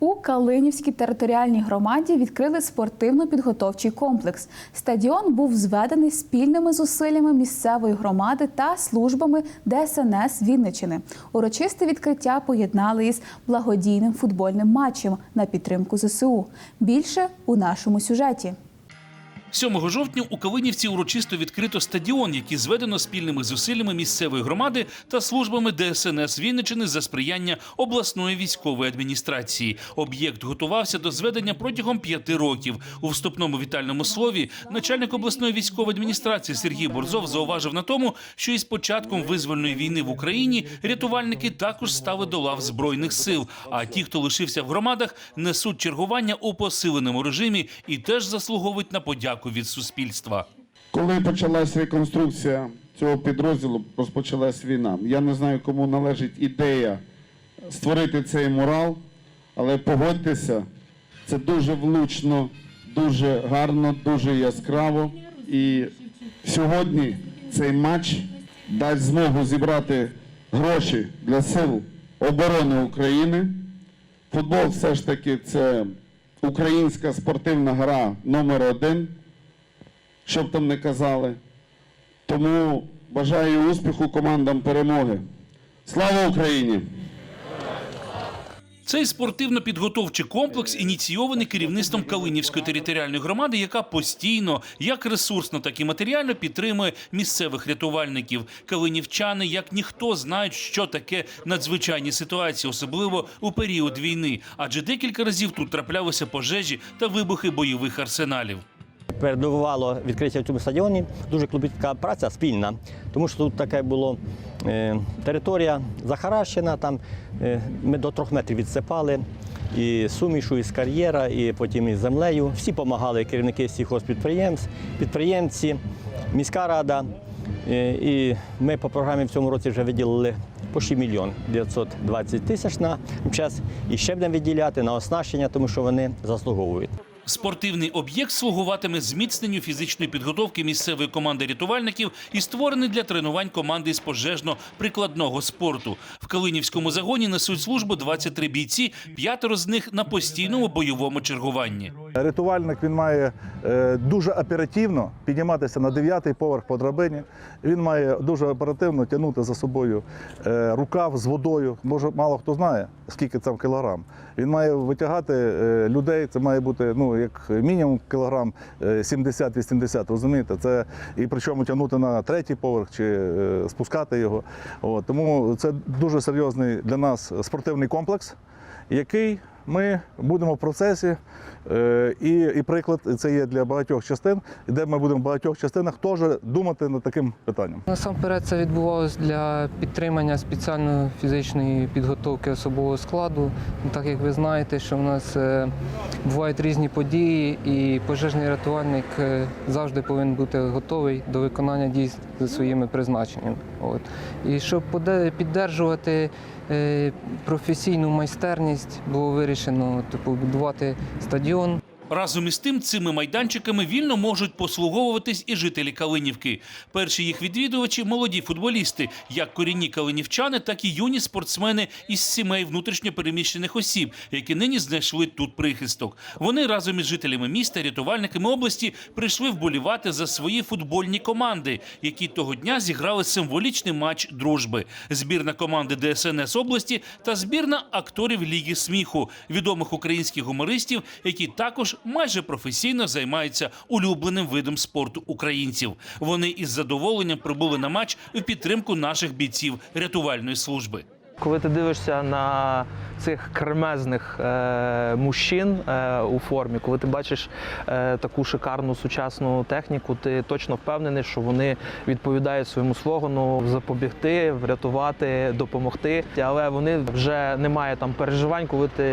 У Калинівській територіальній громаді відкрили спортивно-підготовчий комплекс. Стадіон був зведений спільними зусиллями місцевої громади та службами ДСНС Вінничини. Урочисте відкриття поєднали із благодійним футбольним матчем на підтримку ЗСУ. Більше у нашому сюжеті. 7 жовтня у Калинівці урочисто відкрито стадіон, який зведено спільними зусиллями місцевої громади та службами ДСНС Вінничини за сприяння обласної військової адміністрації. Об'єкт готувався до зведення протягом п'яти років. У вступному вітальному слові начальник обласної військової адміністрації Сергій Борзов зауважив на тому, що із початком визвольної війни в Україні рятувальники також стали до лав збройних сил. А ті, хто лишився в громадах, несуть чергування у посиленому режимі і теж заслуговують на подяку від суспільства. Коли почалась реконструкція цього підрозділу, розпочалась війна. Я не знаю, кому належить ідея створити цей мурал, але погодьтеся, це дуже влучно, дуже гарно, дуже яскраво. І сьогодні цей матч дасть змогу зібрати гроші для сил оборони України. Футбол все ж таки це українська спортивна гра номер один що б там не казали. Тому бажаю успіху командам перемоги. Слава Україні! Цей спортивно-підготовчий комплекс ініційований керівництвом Калинівської територіальної громади, яка постійно, як ресурсно, так і матеріально підтримує місцевих рятувальників. Калинівчани, як ніхто, знають, що таке надзвичайні ситуації, особливо у період війни, адже декілька разів тут траплялися пожежі та вибухи бойових арсеналів. Передувало відкриття в цьому стадіоні дуже клопітка праця спільна, тому що тут таке було е, територія захаращена, там е, ми до трьох метрів відсипали. І сумішу, і з кар'єра, і потім із землею. Всі допомагали керівники сільхозпідприємств, підприємці, міська рада. Е, І ми по програмі в цьому році вже виділили почти мільйон 920 тисяч на час. І ще будемо виділяти на оснащення, тому що вони заслуговують. Спортивний об'єкт слугуватиме зміцненню фізичної підготовки місцевої команди рятувальників і створений для тренувань команди з пожежно-прикладного спорту. В Калинівському загоні несуть службу 23 бійці, п'ятеро з них на постійному бойовому чергуванні. Рятувальник він має е, дуже оперативно підніматися на дев'ятий поверх по драбині. Він має дуже оперативно тягнути за собою е, рукав з водою. Може, мало хто знає, скільки там кілограм. Він має витягати е, людей. Це має бути ну як мінімум кілограм е, 70-80, Розумієте, це і причому тягнути на третій поверх чи спускати його. От, тому це дуже серйозний для нас спортивний комплекс, який ми будемо в процесі. Е, І, і приклад це є для багатьох частин, де ми будемо в багатьох частинах теж думати над таким питанням. Насамперед це відбувалося для підтримання спеціальної фізичної підготовки особового складу. Ну, Так як ви знаєте, що в нас е, бувають різні події, і пожежний рятувальник е, завжди повинен бути готовий до виконання дій за своїми призначеннями. От. І щоб піддержувати професійну майстерність, було вирішено типу, будувати стадіон. Разом із тим, цими майданчиками вільно можуть послуговуватись і жителі Калинівки. Перші їх відвідувачі молоді футболісти, як корінні калинівчани, так і юні спортсмени із сімей внутрішньопереміщених осіб, які нині знайшли тут прихисток. Вони разом із жителями міста, рятувальниками області прийшли вболівати за свої футбольні команди, які того дня зіграли символічний матч дружби. Збірна команди ДСНС області та збірна акторів Ліги сміху, відомих українських гумористів, які також майже професійно займаються улюбленим видом спорту українців. Вони із задоволенням прибули на матч у підтримку наших бійців рятувальної служби. Коли ти дивишся на цих кремезних е, мужчин е, у формі, коли ти бачиш е, таку шикарну сучасну техніку, ти точно впевнений, що вони відповідають своєму слогану запобігти, врятувати, допомогти. Але вони вже немає там переживань, коли ти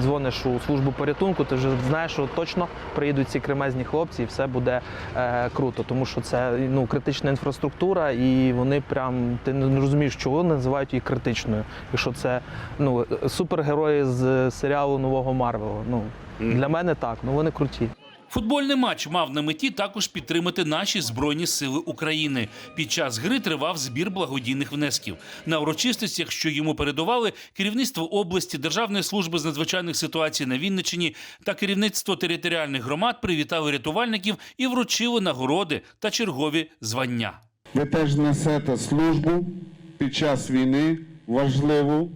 дзвониш у службу порятунку, ти вже знаєш, що точно приїдуть ці кремезні хлопці, і все буде е, круто, тому що це ну критична інфраструктура, і вони прям ти не розумієш, чого називають її критичною. Якщо це ну супергерої з серіалу нового Марвела. Ну для мене так, ну вони круті. Футбольний матч мав на меті також підтримати наші збройні сили України. Під час гри тривав збір благодійних внесків. На урочистостях, що йому передували, керівництво області, Державної служби з надзвичайних ситуацій на Вінниччині та керівництво територіальних громад привітали рятувальників і вручили нагороди та чергові звання. Ви теж несете службу під час війни важливу,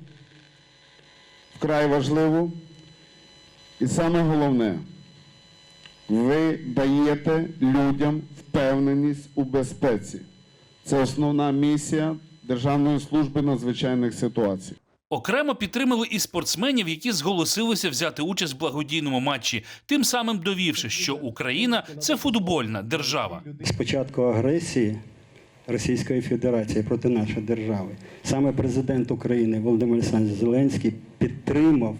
вкрай важливу. І саме головне, ви даєте людям впевненість у безпеці. Це основна місія Державної служби надзвичайних ситуацій. Окремо підтримали і спортсменів, які зголосилися взяти участь в благодійному матчі, тим самим довівши, що Україна це футбольна держава. З початку агресії Російської Федерації проти нашої держави саме президент України Володимир Олександрович Зеленський підтримав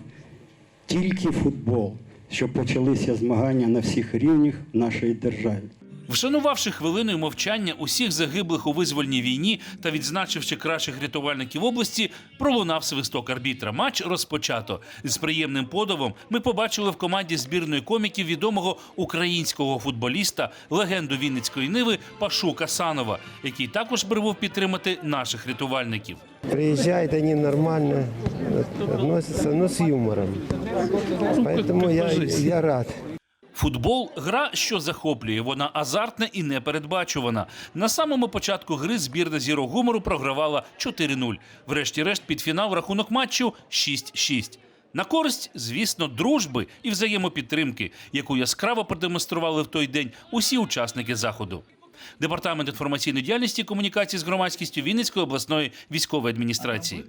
тільки футбол, щоб почалися змагання на всіх рівнях нашої нашій державі. Вшанувавши хвилиною мовчання усіх загиблих у визвольній війні та відзначивши кращих рятувальників області, пролунав свисток арбітра. Матч розпочато. З приємним подивом ми побачили в команді збірної коміків відомого українського футболіста, легенду Вінницької ниви Пашу Касанова, який також прибув підтримати наших рятувальників. Приезжают они нормально, относятся, но с юмором. Поэтому я, я рад. Футбол гра, що захоплює. Вона азартна і непередбачувана. На самому початку гри збірна зірок гумору програвала 4-0. Врешті-решт під фінал рахунок матчу 6-6. На користь, звісно, дружби і взаємопідтримки, яку яскраво продемонстрували в той день усі учасники заходу. Департамент інформаційної діяльності і комунікації з громадськістю Вінницької обласної військової адміністрації.